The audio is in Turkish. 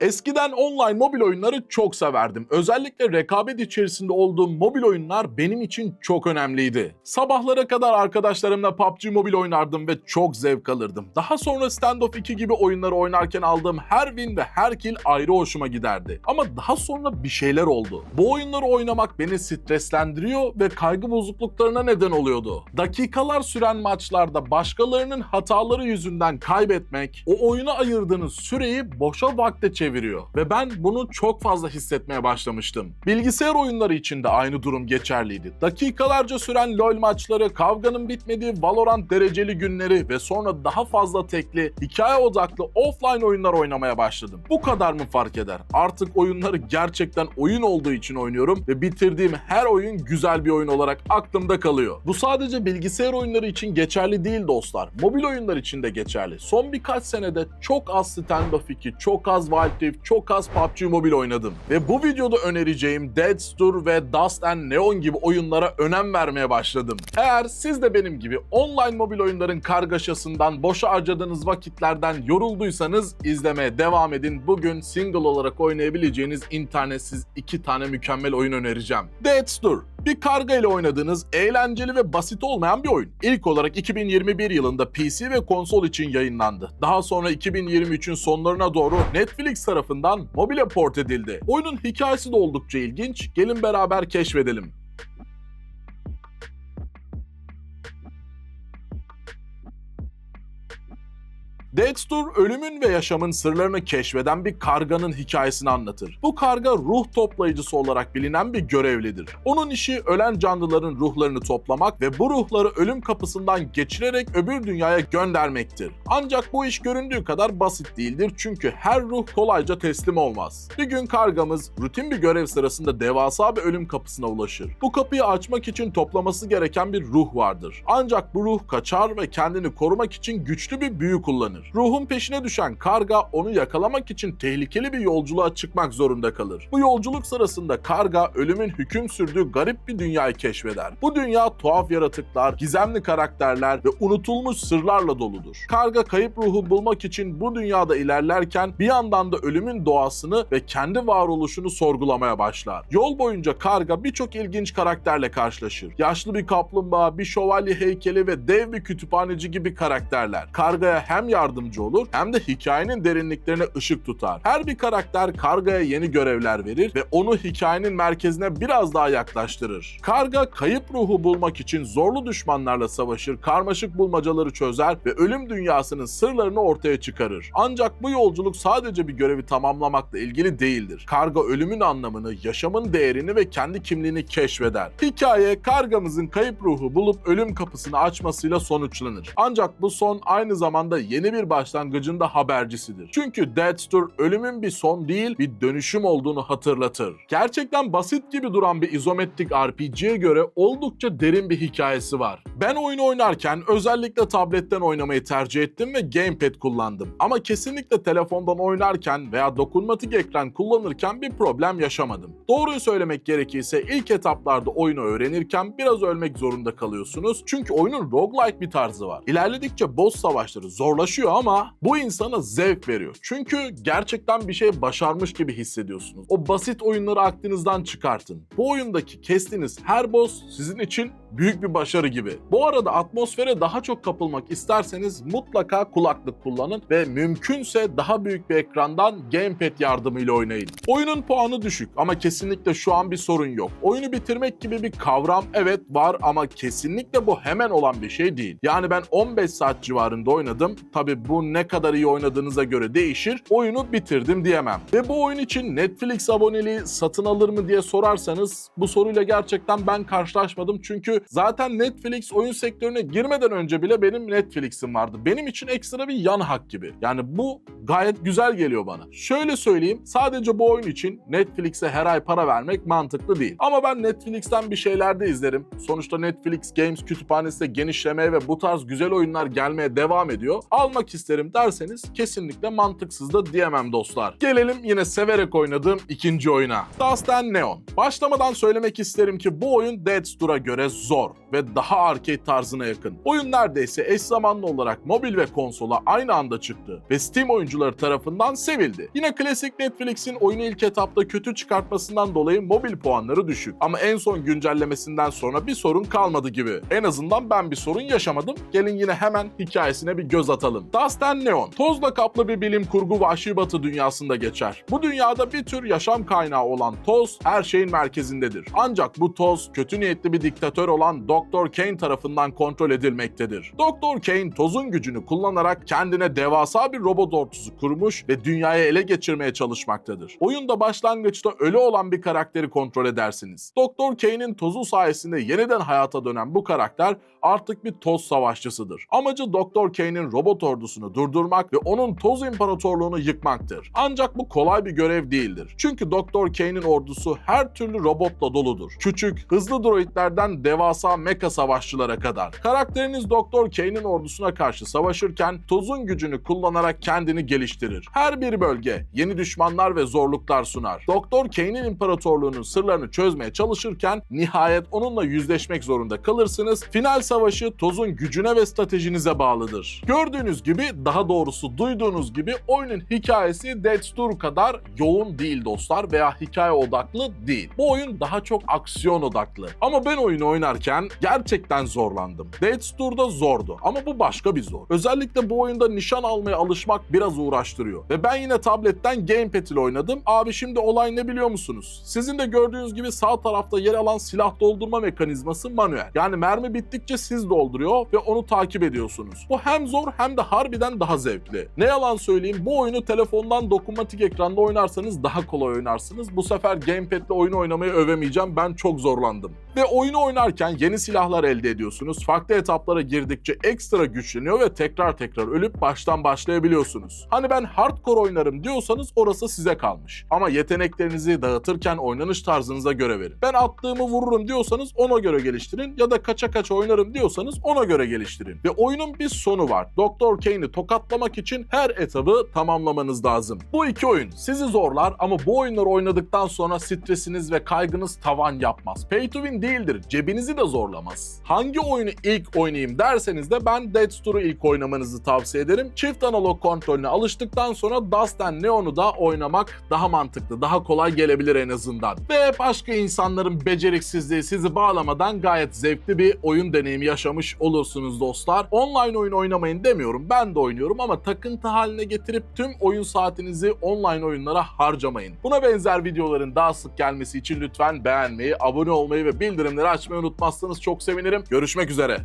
Eskiden online mobil oyunları çok severdim. Özellikle rekabet içerisinde olduğum mobil oyunlar benim için çok önemliydi. Sabahlara kadar arkadaşlarımla PUBG Mobile oynardım ve çok zevk alırdım. Daha sonra Standoff 2 gibi oyunları oynarken aldığım her win ve her kill ayrı hoşuma giderdi. Ama daha sonra bir şeyler oldu. Bu oyunları oynamak beni streslendiriyor ve kaygı bozukluklarına neden oluyordu. Dakikalar süren maçlarda başkalarının hataları yüzünden kaybetmek, o oyuna ayırdığınız süreyi boşa vakte çeviriyor. Ve ben bunu çok fazla hissetmeye başlamıştım. Bilgisayar oyunları için de aynı durum geçerliydi. Dakikalarca süren LoL maçları, kavganın bitmediği Valorant dereceli günleri ve sonra daha fazla tekli, hikaye odaklı offline oyunlar oynamaya başladım. Bu kadar mı fark eder? Artık oyunları gerçekten oyun olduğu için oynuyorum ve bitirdiğim her oyun güzel bir oyun olarak aklımda kalıyor. Bu sadece bilgisayar oyunları için geçerli değil dostlar. Mobil oyunlar için de geçerli. Son birkaç senede çok az Standoff 2, çok az Wild Rift, çok az PUBG Mobile oynadım. Ve bu videoda önereceğim Dead Star ve Dust and Neon gibi oyunlara önem vermeye başladım. Eğer siz de benim gibi online mobil oyunların kargaşasından, boşa harcadığınız vakitlerden yorulduysanız izlemeye devam edin. Bugün single olarak oynayabileceğiniz internetsiz iki tane mükemmel oyun önereceğim. Dead Star bir karga ile oynadığınız eğlenceli ve basit olmayan bir oyun. İlk olarak 2021 yılında PC ve konsol için yayınlandı. Daha sonra 2023'ün sonlarına doğru Netflix tarafından mobile port edildi. Oyunun hikayesi de oldukça ilginç. Gelin beraber keşfedelim. Deathstar ölümün ve yaşamın sırlarını keşfeden bir karganın hikayesini anlatır. Bu karga ruh toplayıcısı olarak bilinen bir görevlidir. Onun işi ölen canlıların ruhlarını toplamak ve bu ruhları ölüm kapısından geçirerek öbür dünyaya göndermektir. Ancak bu iş göründüğü kadar basit değildir çünkü her ruh kolayca teslim olmaz. Bir gün kargamız rutin bir görev sırasında devasa bir ölüm kapısına ulaşır. Bu kapıyı açmak için toplaması gereken bir ruh vardır. Ancak bu ruh kaçar ve kendini korumak için güçlü bir büyü kullanır. Ruhun peşine düşen karga onu yakalamak için tehlikeli bir yolculuğa çıkmak zorunda kalır. Bu yolculuk sırasında karga ölümün hüküm sürdüğü garip bir dünyayı keşfeder. Bu dünya tuhaf yaratıklar, gizemli karakterler ve unutulmuş sırlarla doludur. Karga kayıp ruhu bulmak için bu dünyada ilerlerken bir yandan da ölümün doğasını ve kendi varoluşunu sorgulamaya başlar. Yol boyunca karga birçok ilginç karakterle karşılaşır. Yaşlı bir kaplumbağa, bir şövalye heykeli ve dev bir kütüphaneci gibi karakterler. Kargaya hem yardımcı olur hem de hikayenin derinliklerine ışık tutar. Her bir karakter kargaya yeni görevler verir ve onu hikayenin merkezine biraz daha yaklaştırır. Karga kayıp ruhu bulmak için zorlu düşmanlarla savaşır, karmaşık bulmacaları çözer ve ölüm dünyasının sırlarını ortaya çıkarır. Ancak bu yolculuk sadece bir görevi tamamlamakla ilgili değildir. Karga ölümün anlamını, yaşamın değerini ve kendi kimliğini keşfeder. Hikaye kargamızın kayıp ruhu bulup ölüm kapısını açmasıyla sonuçlanır. Ancak bu son aynı zamanda yeni bir başlangıcın da habercisidir. Çünkü Death Star ölümün bir son değil bir dönüşüm olduğunu hatırlatır. Gerçekten basit gibi duran bir izometrik RPG'ye göre oldukça derin bir hikayesi var. Ben oyunu oynarken özellikle tabletten oynamayı tercih ettim ve gamepad kullandım. Ama kesinlikle telefondan oynarken veya dokunmatik ekran kullanırken bir problem yaşamadım. Doğruyu söylemek gerekirse ilk etaplarda oyunu öğrenirken biraz ölmek zorunda kalıyorsunuz. Çünkü oyunun roguelike bir tarzı var. İlerledikçe boss savaşları zorlaşıyor ama bu insana zevk veriyor. Çünkü gerçekten bir şey başarmış gibi hissediyorsunuz. O basit oyunları aklınızdan çıkartın. Bu oyundaki kestiğiniz her boss sizin için büyük bir başarı gibi. Bu arada atmosfere daha çok kapılmak isterseniz mutlaka kulaklık kullanın ve mümkünse daha büyük bir ekrandan gamepad yardımıyla oynayın. Oyunun puanı düşük ama kesinlikle şu an bir sorun yok. Oyunu bitirmek gibi bir kavram evet var ama kesinlikle bu hemen olan bir şey değil. Yani ben 15 saat civarında oynadım. Tabi bu ne kadar iyi oynadığınıza göre değişir. Oyunu bitirdim diyemem. Ve bu oyun için Netflix aboneliği satın alır mı diye sorarsanız bu soruyla gerçekten ben karşılaşmadım. Çünkü zaten Netflix oyun sektörüne girmeden önce bile benim Netflix'im vardı. Benim için ekstra bir yan hak gibi. Yani bu gayet güzel geliyor bana. Şöyle söyleyeyim sadece bu oyun için Netflix'e her ay para vermek mantıklı değil. Ama ben Netflix'ten bir şeyler de izlerim. Sonuçta Netflix Games kütüphanesi de genişlemeye ve bu tarz güzel oyunlar gelmeye devam ediyor. Almak isterim derseniz kesinlikle mantıksız da diyemem dostlar. Gelelim yine severek oynadığım ikinci oyuna. Dust and Neon. Başlamadan söylemek isterim ki bu oyun Dead Star'a göre zor ve daha arcade tarzına yakın. Oyun neredeyse eş zamanlı olarak mobil ve konsola aynı anda çıktı ve Steam oyuncuları tarafından sevildi. Yine klasik Netflix'in oyunu ilk etapta kötü çıkartmasından dolayı mobil puanları düşük. Ama en son güncellemesinden sonra bir sorun kalmadı gibi. En azından ben bir sorun yaşamadım. Gelin yine hemen hikayesine bir göz atalım. Dust and Neon, tozla kaplı bir bilim kurgu vahşi batı dünyasında geçer. Bu dünyada bir tür yaşam kaynağı olan toz her şeyin merkezindedir. Ancak bu toz kötü niyetli bir diktatör olan Dr. Kane tarafından kontrol edilmektedir. Dr. Kane tozun gücünü kullanarak kendine devasa bir robot ordusu kurmuş ve dünyayı ele geçirmeye çalışmaktadır. Oyunda başlangıçta ölü olan bir karakteri kontrol edersiniz. Dr. Kane'in tozu sayesinde yeniden hayata dönen bu karakter artık bir toz savaşçısıdır. Amacı Dr. Kane'in robot ordusunu durdurmak ve onun toz imparatorluğunu yıkmaktır. Ancak bu kolay bir görev değildir. Çünkü Dr. Kane'in ordusu her türlü robotla doludur. Küçük, hızlı droidlerden devasa mecha savaşçılara kadar. Karakteriniz Dr. Kane'in ordusuna karşı savaşırken tozun gücünü kullanarak kendini geliştirir. Her bir bölge yeni düşmanlar ve zorluklar sunar. Dr. Kane'in imparatorluğunun sırlarını çözmeye çalışırken nihayet onunla yüzleşmek zorunda kalırsınız. Final savaşı tozun gücüne ve stratejinize bağlıdır. Gördüğünüz gibi daha doğrusu duyduğunuz gibi oyunun hikayesi Death's Door kadar yoğun değil dostlar veya hikaye odaklı değil. Bu oyun daha çok aksiyon odaklı. Ama ben oyunu oynarken gerçekten zorlandım. Death's Door'da zordu ama bu başka bir zor. Özellikle bu oyunda nişan almaya alışmak biraz uğraştırıyor. Ve ben yine tabletten gamepad ile oynadım. Abi şimdi olay ne biliyor musunuz? Sizin de gördüğünüz gibi sağ tarafta yer alan silah doldurma mekanizması manuel. Yani mermi bittikçe siz dolduruyor ve onu takip ediyorsunuz. Bu hem zor hem de harbiden daha zevkli. Ne yalan söyleyeyim bu oyunu telefondan dokunmatik ekranda oynarsanız daha kolay oynarsınız. Bu sefer gamepad ile oyunu oynamayı övemeyeceğim. Ben çok zorlandım. Ve oyunu oynarken yeni silahlar elde ediyorsunuz. Farklı etaplara girdikçe ekstra güçleniyor ve tekrar tekrar ölüp baştan başlayabiliyorsunuz. Hani ben hardcore oynarım diyorsanız orası size kalmış. Ama yeteneklerinizi dağıtırken oynanış tarzınıza göre verin. Ben attığımı vururum diyorsanız ona göre geliştirin ya da kaça kaça oynarım diyorsanız ona göre geliştirin. Ve oyunun bir sonu var. Dr. Kane'i tokatlamak için her etabı tamamlamanız lazım. Bu iki oyun sizi zorlar ama bu oyunları oynadıktan sonra stresiniz ve kaygınız tavan yapmaz. Pay to win değildir. Cebinizi de zorlamaz. Hangi oyunu ilk oynayayım derseniz de ben Death's Door'u ilk oynamanızı tavsiye ederim. Çift analog kontrolüne alıştıktan sonra Dust and Neon'u da oynamak daha mantıklı, daha kolay gelebilir en azından. Ve başka insanların beceriksizliği sizi bağlamadan gayet zevkli bir oyun deneyimi yaşamış olursunuz dostlar. Online oyun oynamayın demiyorum. Ben de oynuyorum ama takıntı haline getirip tüm oyun saatinizi online oyunlara harcamayın. Buna benzer videoların daha sık gelmesi için lütfen beğenmeyi, abone olmayı ve bildirimleri açmayı unutmazsanız çok sevinirim. Görüşmek üzere.